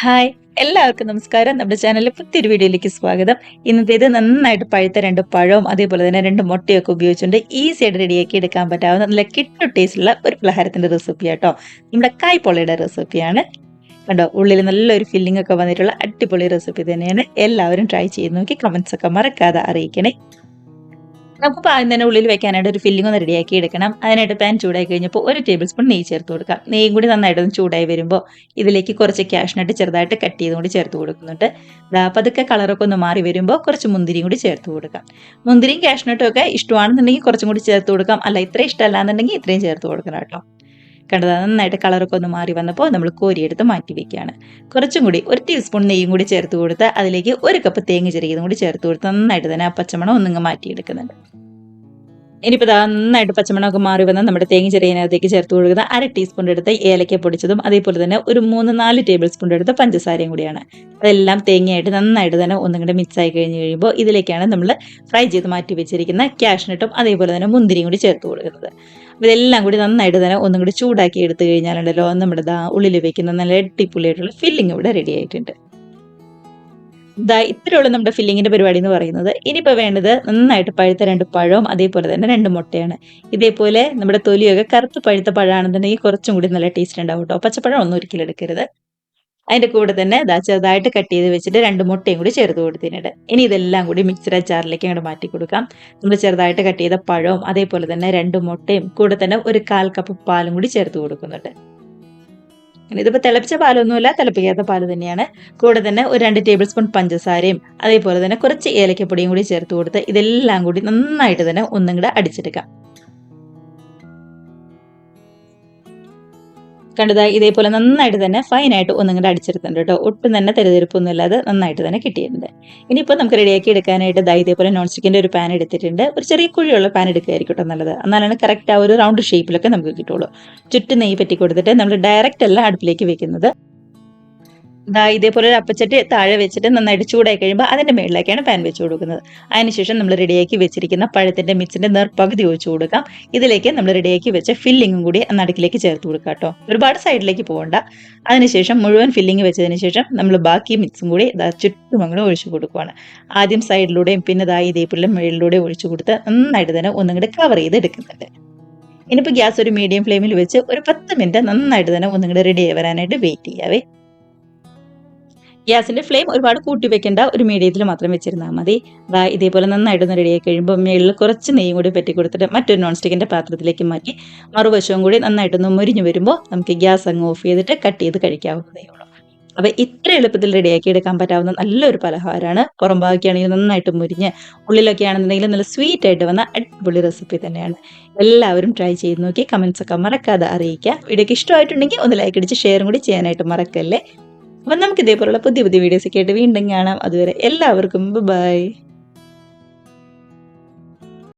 Hi എല്ലാവർക്കും നമസ്കാരം. നമ്മുടെ ചാനലിൽ പുതിയൊരു വീഡിയോയിലേക്ക് സ്വാഗതം. ഇന്നത്തേത് നന്നായിട്ട് പഴുത്ത രണ്ട് പഴവും അതേപോലെ തന്നെ രണ്ട് മുട്ടയൊക്കെ ഉപയോഗിച്ചുകൊണ്ട് ഈസി ആയിട്ട് റെഡിയാക്കി എടുക്കാൻ പറ്റാവുന്ന നല്ല കിട്ടു ടേസ്റ്റുള്ള ഒരു പലഹാരത്തിന്റെ റെസിപ്പി ആട്ടോ. നമ്മുടെ കായ്പൊളയുടെ റെസിപ്പിയാണ് കണ്ടോ ഉള്ളിൽ നല്ലൊരു ഫില്ലിംഗ് ഒക്കെ വന്നിട്ടുള്ള അടിപൊളി റെസിപ്പി തന്നെയാണ്. എല്ലാവരും ട്രൈ ചെയ്ത് നോക്കി കമന്റ്സ് ഒക്കെ മറക്കാതെ അറിയിക്കണേ. നമുക്ക് പാകം തന്നെ ഉള്ളിൽ വെക്കാനായിട്ട് ഒരു ഫില്ലിംഗ് ഒന്ന് റെഡിയാക്കി എടുക്കണം. അതിനായിട്ട് പാൻ ചൂടായി കഴിഞ്ഞപ്പോൾ ഒരു ടേബിൾ സ്പൂൺ നെയ്യ് ചേർത്ത് കൊടുക്കാം. നെയ്യും കൂടി നന്നായിട്ടൊന്ന് ചൂടായി വരുമ്പോൾ ഇതിലേക്ക് കുറച്ച് ക്യാഷ്നട്ട് ചെറുതായിട്ട് കട്ട് ചെയ്തും കൂടി ചേർത്ത് കൊടുക്കുന്നുണ്ട്. പതുക്കെ കളറൊക്കെ ഒന്ന് മാറി വരുമ്പോൾ കുറച്ച് മുന്തിരിയും കൂടി ചേർത്ത് കൊടുക്കാം. മുന്തിരിയും ക്യാഷ്നട്ടും ഒക്കെ ഇഷ്ടമാണെന്നുണ്ടെങ്കിൽ കുറച്ചും കൂടി ചേർത്ത് കൊടുക്കാം. അല്ല ഇത്ര ഇഷ്ടമല്ല എന്നുണ്ടെങ്കിൽ ഇത്രയും ചേർത്ത് കൊടുക്കണം കേട്ടോ. കണ്ടത് നന്നായിട്ട് കളറൊക്കെ ഒന്ന് മാറി വന്നപ്പോൾ നമ്മൾ കോരിയെടുത്ത് മാറ്റി വെക്കുകയാണ്. കുറച്ചും കൂടി ഒരു ടീസ്പൂൺ നെയ്യും കൂടി ചേർത്ത് കൊടുത്ത് അതിലേക്ക് ഒരു കപ്പ് തേങ്ങ ചെറിയതും കൂടി ചേർത്ത് കൊടുത്ത് നന്നായിട്ട് തന്നെ ആ പച്ചമണം ഒന്നിങ്ങ് മാറ്റിയെടുക്കുന്നുണ്ട്. ഇനിയിപ്പോൾ നന്നായിട്ട് പച്ചമണമൊക്കെ മാറി വന്ന് നമ്മുടെ തേങ്ങ ചെറിയതിനകത്തേക്ക് ചേർത്ത് കൊടുക്കുന്ന അര ടീസ്പൂൺ എടുത്ത് ഏലക്ക പൊടിച്ചതും അതേപോലെ തന്നെ ഒരു മൂന്ന് നാല് ടേബിൾ സ്പൂൺ എടുത്ത് പഞ്ചസാരയും കൂടിയാണ്. അതെല്ലാം തേങ്ങയായിട്ട് നന്നായിട്ട് തന്നെ ഒന്നും കൂടെ ആയി കഴിഞ്ഞ് കഴിയുമ്പോൾ ഇതിലേക്കാണ് നമ്മൾ ഫ്രൈ ചെയ്ത് മാറ്റി വെച്ചിരിക്കുന്ന ക്യാഷ്നട്ടും അതേപോലെ തന്നെ മുന്തിരിയും കൂടി ചേർത്ത് കൊടുക്കുന്നത്. അപ്പോൾ ഇതെല്ലാം കൂടി നന്നായിട്ട് തന്നെ ഒന്നും കൂടി ചൂടാക്കി എടുത്തു കഴിഞ്ഞാലുണ്ടല്ലോ നമ്മുടെ ഉള്ളിൽ വെക്കുന്ന നല്ല അടിപൊളിയായിട്ടുള്ള ഫില്ലിംഗ് ഇവിടെ റെഡി ആയിട്ടുണ്ട്. ഇതാ ഇത്രയുള്ള നമ്മുടെ ഫില്ലിങ്ങിന്റെ പരിപാടി എന്ന് പറയുന്നത്. ഇനിയിപ്പോൾ വേണ്ടത് നന്നായിട്ട് പഴുത്ത രണ്ട് പഴവും അതേപോലെ തന്നെ രണ്ട് മുട്ടയാണ്. ഇതേപോലെ നമ്മുടെ തൊലിയൊക്കെ കറുത്ത് പഴുത്ത പഴമാണെന്നുണ്ടെങ്കിൽ കുറച്ചും കൂടി നല്ല ടേസ്റ്റ് ഉണ്ടാവും കേട്ടോ പച്ചപ്പഴം ഒന്നും ഒരിക്കലും എടുക്കരുത്. അതിന്റെ കൂടെ തന്നെ ഇതാ ചെറുതായിട്ട് കട്ട് ചെയ്ത് വെച്ചിട്ട് രണ്ട് മുട്ടയും കൂടി ചേർത്ത് കൊടുത്തിട്ടുണ്ട്. ഇനി ഇതെല്ലാം കൂടി മിക്സഡ് ചാറിലേക്ക് അങ്ങോട്ട് മാറ്റി കൊടുക്കാം. നമ്മൾ ചെറുതായിട്ട് കട്ട് ചെയ്ത പഴവും അതേപോലെ തന്നെ രണ്ട് മുട്ടയും കൂടെ തന്നെ ഒരു കാൽ കപ്പ് പാലും കൂടി ചേർത്ത് കൊടുക്കുന്നുണ്ട്. ഇതിപ്പോൾ തിളപ്പിച്ച പാലൊന്നുമില്ല തിളപ്പിക്കാത്ത പാൽ തന്നെയാണ്. കൂടെ തന്നെ ഒരു രണ്ട് ടേബിൾ സ്പൂൺ പഞ്ചസാരയും അതേപോലെ തന്നെ കുറച്ച് ഏലക്കപ്പൊടിയും കൂടി ചേർത്ത് കൊടുത്ത് ഇതെല്ലാം കൂടി നന്നായിട്ട് തന്നെ ഒന്നും കൂടെ അടിച്ചെടുക്കാം. കണ്ടതാ ഇതേപോലെ നന്നായിട്ട് തന്നെ ഫൈനായിട്ട് ഒന്നും കൂടെ അടിച്ചെടുത്തിട്ടുണ്ട് കേട്ടോ. ഒട്ടും തന്നെ തെരുതെരുപ്പൊന്നും ഇല്ലാതെ നന്നായിട്ട് തന്നെ കിട്ടിയിട്ടുണ്ട്. ഇനിയിപ്പോൾ നമുക്ക് റെഡിയാക്കി എടുക്കാനായിട്ട് ദാ ഇതേപോലെ നോൺ സ്റ്റിക്കിന്റെ ഒരു പാൻ എടുത്തിട്ടുണ്ട്. ഒരു ചെറിയ കുഴിയുള്ള പാൻ എടുക്കുകയായിരിക്കും കേട്ടോ നല്ലത്. എന്നാലാണ് കറക്റ്റ് ആ ഒരു റൗണ്ട് ഷേപ്പിലൊക്കെ നമുക്ക് കിട്ടുള്ളൂ. ചുറ്റും നെയ്യ് പറ്റി കൊടുത്തിട്ട് നമ്മൾ ഡയറക്റ്റ് അല്ല അടുപ്പിലേക്ക് വെക്കുന്നത്. ദാ ഇതേപോലെ ഒരു അപ്പച്ചട്ടി താഴെ വെച്ചിട്ട് നന്നായിട്ട് ചൂടായി കഴിയുമ്പോൾ അതിന്റെ മേളിലേക്കാണ് പാൻ വെച്ച് കൊടുക്കുന്നത്. അതിനുശേഷം നമ്മൾ റെഡിയാക്കി വെച്ചിരിക്കുന്ന പഴത്തിന്റെ മിക്സിന്റെ നേർപ്പകുതി ഒഴിച്ചു കൊടുക്കാം. ഇതിലേക്ക് നമ്മൾ റെഡിയാക്കി വെച്ച ഫില്ലിങ്ങും കൂടി നടുക്കിലേക്ക് ചേർത്ത് കൊടുക്കാം കേട്ടോ. ഒരുപാട് സൈഡിലേക്ക് പോകണ്ട അതിനുശേഷം മുഴുവൻ ഫില്ലിങ് വെച്ചതിന് ശേഷം നമ്മൾ ബാക്കി മിക്സും കൂടി ചുറ്റുമങ്ങളും ഒഴിച്ചു കൊടുക്കുവാണ്. ആദ്യം സൈഡിലൂടെയും പിന്നെ ദാ ഇതേപോലെ മേളിലൂടെ ഒഴിച്ചു കൊടുത്ത് നന്നായിട്ട് തന്നെ ഒന്നും കൂടി കവർ ചെയ്ത് എടുക്കുന്നുണ്ട്. ഇനിയിപ്പോൾ ഗ്യാസ് ഒരു മീഡിയം ഫ്ലെയിമിൽ വെച്ച് ഒരു പത്ത് മിനിറ്റ് നന്നായിട്ട് തന്നെ ഒന്നും കൂടി റെഡി വരാനായിട്ട് വെയിറ്റ് ചെയ്യാവേ. ഗ്യാസിന്റെ ഫ്ലെയിം ഒരുപാട് കൂട്ടി വെക്കേണ്ട ഒരു മീഡിയത്തിൽ മാത്രം വെച്ചിരുന്നാൽ മതി. അതാ ഇതേപോലെ നന്നായിട്ടൊന്ന് റെഡിയായി കഴിയുമ്പോൾ മേളിൽ കുറച്ച് നെയ്യും കൂടി പറ്റി കൊടുത്തിട്ട് മറ്റൊരു നോൺ സ്റ്റിക്കിന്റെ പാത്രത്തിലേക്ക് മാറ്റി മറുവശവും കൂടി നന്നായിട്ടൊന്ന് മുരിഞ്ഞു വരുമ്പോൾ നമുക്ക് ഗ്യാസ് അങ്ങ് ഓഫ് ചെയ്തിട്ട് കട്ട് ചെയ്ത് കഴിക്കാവുന്നതേ ഉള്ളൂ. അപ്പോൾ ഇത്ര എളുപ്പത്തിൽ റെഡിയാക്കി എടുക്കാൻ പറ്റാവുന്ന നല്ലൊരു പലഹാരമാണ് പുറം ഭാഗമൊക്കെയാണെങ്കിൽ നന്നായിട്ട് മുരിഞ്ഞ് ഉള്ളിലൊക്കെ ആണെന്നുണ്ടെങ്കിൽ നല്ല സ്വീറ്റ് ആയിട്ട് വന്ന അടിപൊളി റെസിപ്പി തന്നെയാണ്. എല്ലാവരും ട്രൈ ചെയ്ത് നോക്കി കമന്റ്സ് ഒക്കെ മറക്കാതെ അറിയിക്കുക. വീഡിയോക്ക് ഇഷ്ടമായിട്ടുണ്ടെങ്കിൽ ഒന്ന് ലൈക്ക് അടിച്ച് ഷെയറും കൂടി ചെയ്യാനായിട്ട് മറക്കല്ലേ? അപ്പം നമുക്ക് ഇതേപോലുള്ള പുതിയ പുതിയ വീഡിയോസ് ഒക്കെ ആയിട്ട് വീണ്ടും കാണാം. അതുവരെ എല്ലാവർക്കും ബൈ